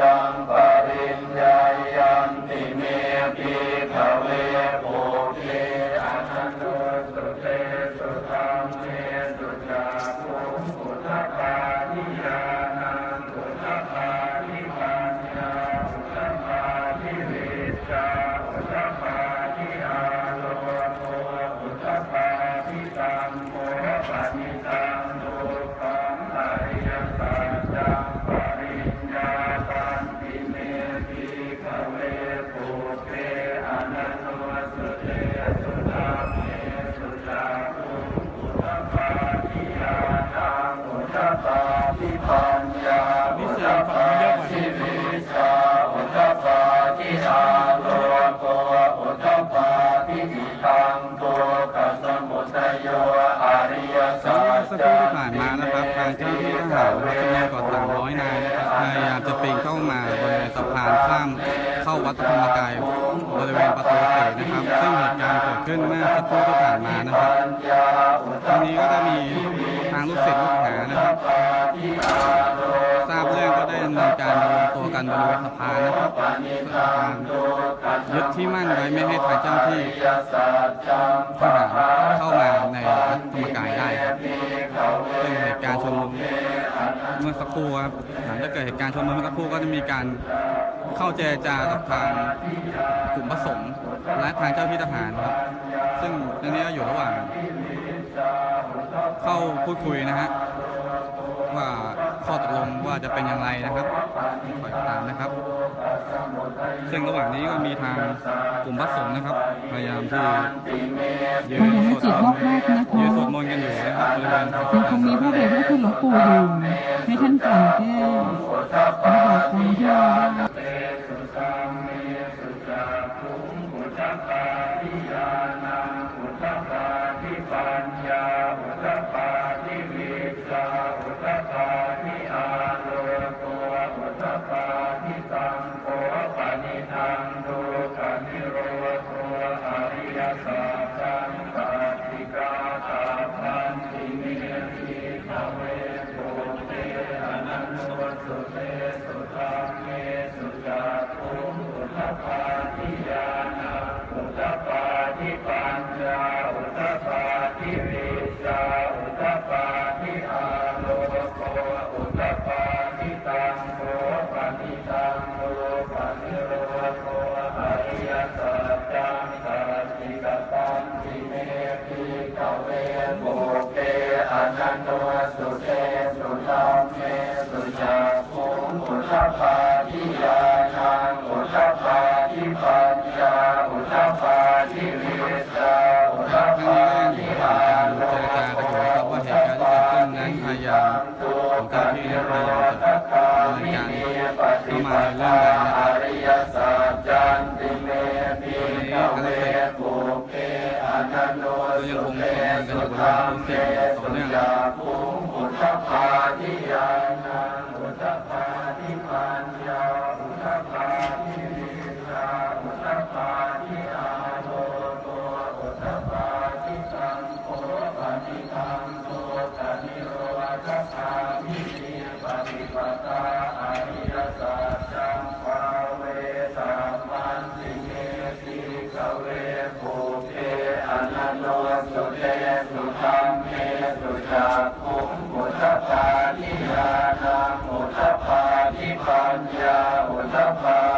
ตั เข้ามาบริเวณสะพานข้ามเข้าวัดพระธรรมกายบริเวณประตูเสนะครับ ซึ่งเหตุการณ์เกิดขึ้นเมื่อสักครู่ที่ผ่านมานะครับทางนี้ก็จะมีทางลูกศิษย์ลูกหานะครับ ทราบเรื่องก็ได้ดำเนินการรวมตัวกันบริเวณสะพานนะครับเพื่อการยึดที่มั่นไว้ไม่ให้ทางเจ้าที่ทหารเข้ามาในวัดธรรมกายได้ครับซึ่งเหตุการณ์ชนมุม เมื่อสักครู่ครับหลังจากเกิดเหตุการณ์ชนมุมเมื่อสักครู่ก็จะมีการเข้าเจรจากับทางกลุ่มพระสงฆ์และทางเจ้าที่ทหารครับ ซึ่งตอนนี้ก็อยู่ระหว่าง เข้าพูดคุยนะฮะว่า ว่าจะเป็นอย่างไรนะครับคอยติดตามนะครับ ซึ่งระหว่างนี้ก็มีทางกลุ่มพระสงฆ์นะครับ พยายามที่ยืนพยายามสวดจิตมรอนบต์แรกนะคะยืนสวดมนต์กันอยู่นะครับบริเวณทางยังคงมีพระเดชพระคุณหลวงปู่อยู่ให้ท่านกลั่นแก้วและบอก ริ ปาทิยานังอุตตปาทิปัญญาอุตตปาทิวิชาอุตตทั้งนี้ปาก็ยังทิมีอาการโลเจรจากันอยู่นะครับว่าเหตุการณ์ที่เกิดขึ้นนั้นพยายามของเจ้าหน้าที่นั้นพยายามจะดำเนินการเข้ามาในเรื่องใดนะครับอริยสัจจันติเมปิเวปุเพอนันโนก็ยังคงสวดมนต์กันอยู่บริเวณประตูเสต่อเนื่องนะครับภูอุตตปาทิยานัง ญญาอุตตปา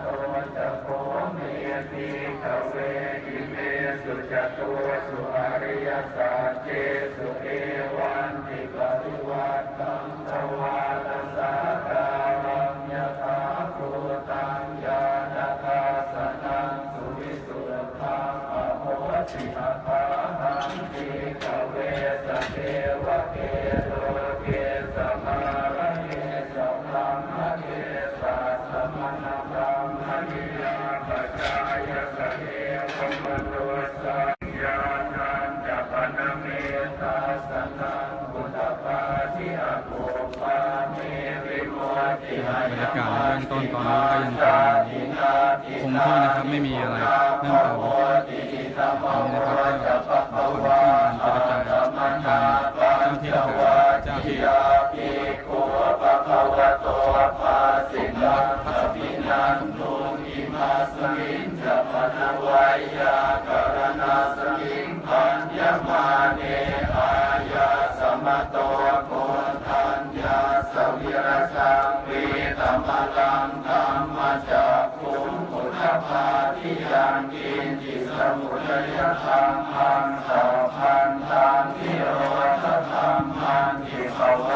โตตะโคเมติกเวอิเมสุจัตุสุอริยสัจเจสุเอวันติปริวัตตังตวาตัสสการังยตาโคตังยาณตาสนังสุวิสุทธังอโหติภะหังติทเวสเทวเก สนังพุทธปาทิอโกปาเมวิโมติหายาการเบื้องต้นตอนนี้ก็ยังคงที่นะครับไม่มีอะไรเพิ่มเติมนะครับได้ขอคุที่การจรจาการเจ้าที่ราเจ้าที่ ทิยังกินจิตสมุทยธรรมพันสัพพันธังที่โรวัตธรรมพันจิตขา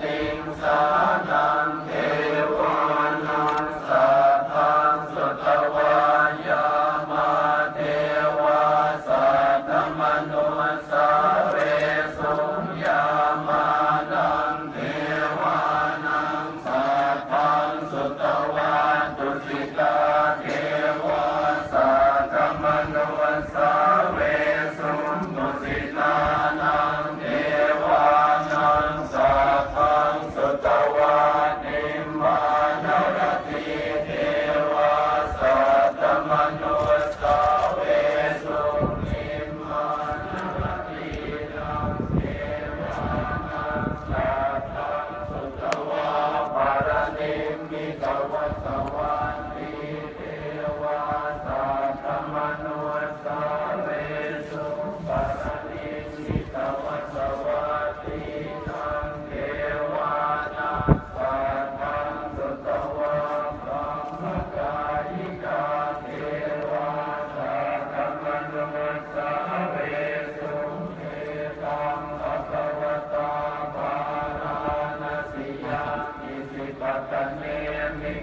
Amen.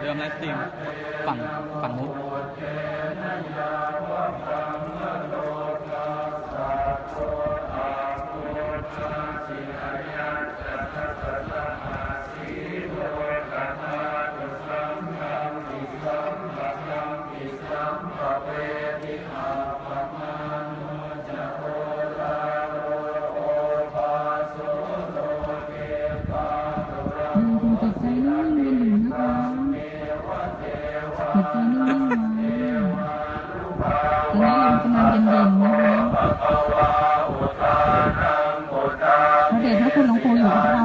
เดิมไลฟ์สตรีมฝั่งฝั่งนู้ หัวใจนิ่งๆไว้ตอนนี้ลมกำลังเย็นๆนะคะพระเดชพระคุณหลวงปู่อยู่กับเรา